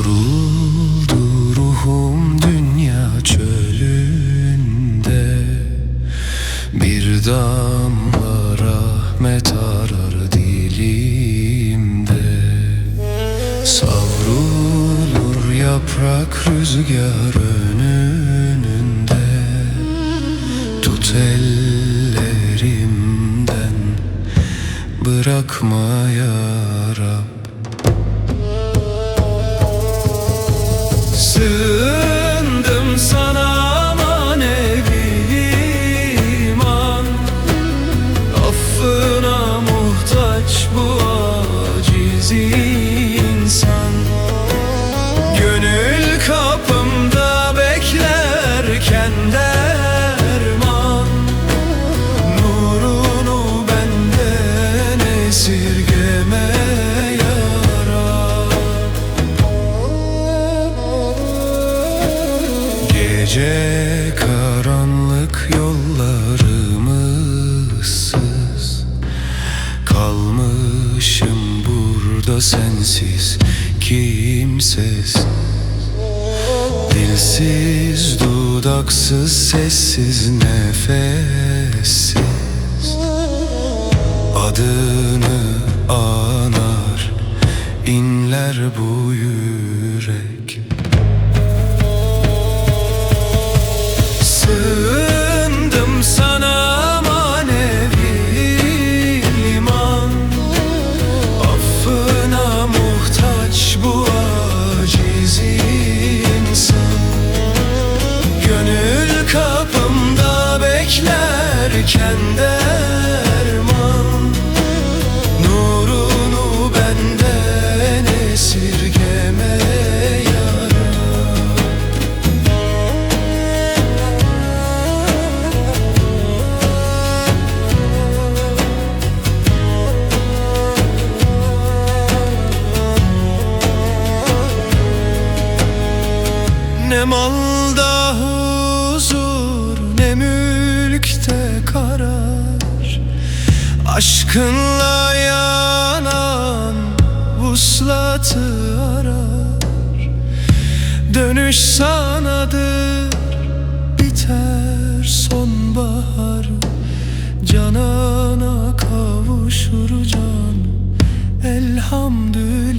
Yoruldu ruhum dünya çölünde. Bir damla rahmet arar dilimde. Savrulur yaprak rüzgar önünde. Tut ellerimden bırakma yarab karanlık yollarım ıssız. Kalmışım burada sensiz kimsesiz Dilsiz dudaksız sessiz nefessiz. Adını anar inler bu beklerken derman Nurunu benden esirgeme yara Ne malda mülkte karar. Aşkınla yanan vuslatı arar. Dönüş sanadır biter sonbahar. Canana kavuşur can elhamdülillah